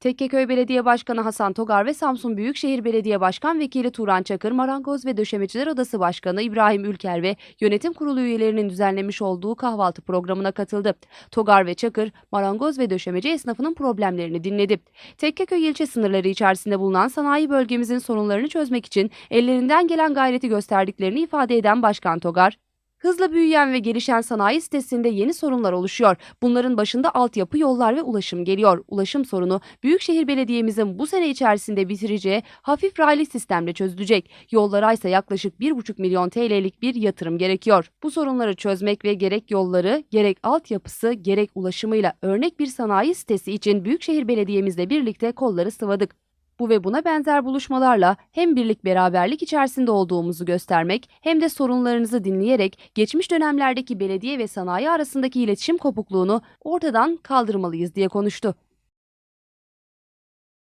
Tekkeköy Belediye Başkanı Hasan Togar ve Samsun Büyükşehir Belediye Başkan Vekili Turan Çakır, Marangoz ve Döşemeciler Odası Başkanı İbrahim Ülker ve yönetim kurulu üyelerinin düzenlemiş olduğu kahvaltı programına katıldı. Togar ve Çakır, marangoz ve döşemeci esnafının problemlerini dinledi. Tekkeköy ilçe sınırları içerisinde bulunan sanayi bölgemizin sorunlarını çözmek için ellerinden gelen gayreti gösterdiklerini ifade eden Başkan Togar, Hızla büyüyen ve gelişen sanayi sitesinde yeni sorunlar oluşuyor. Bunların başında altyapı, yollar ve ulaşım geliyor. Ulaşım sorunu Büyükşehir Belediye'mizin bu sene içerisinde bitireceği hafif raylı sistemle çözülecek. Yollara ise yaklaşık 1,5 milyon TL'lik bir yatırım gerekiyor. Bu sorunları çözmek ve gerek yolları, gerek altyapısı, gerek ulaşımıyla örnek bir sanayi sitesi için Büyükşehir Belediye'mizle birlikte kolları sıvadık. Bu ve buna benzer buluşmalarla hem birlik beraberlik içerisinde olduğumuzu göstermek hem de sorunlarınızı dinleyerek geçmiş dönemlerdeki belediye ve sanayi arasındaki iletişim kopukluğunu ortadan kaldırmalıyız diye konuştu.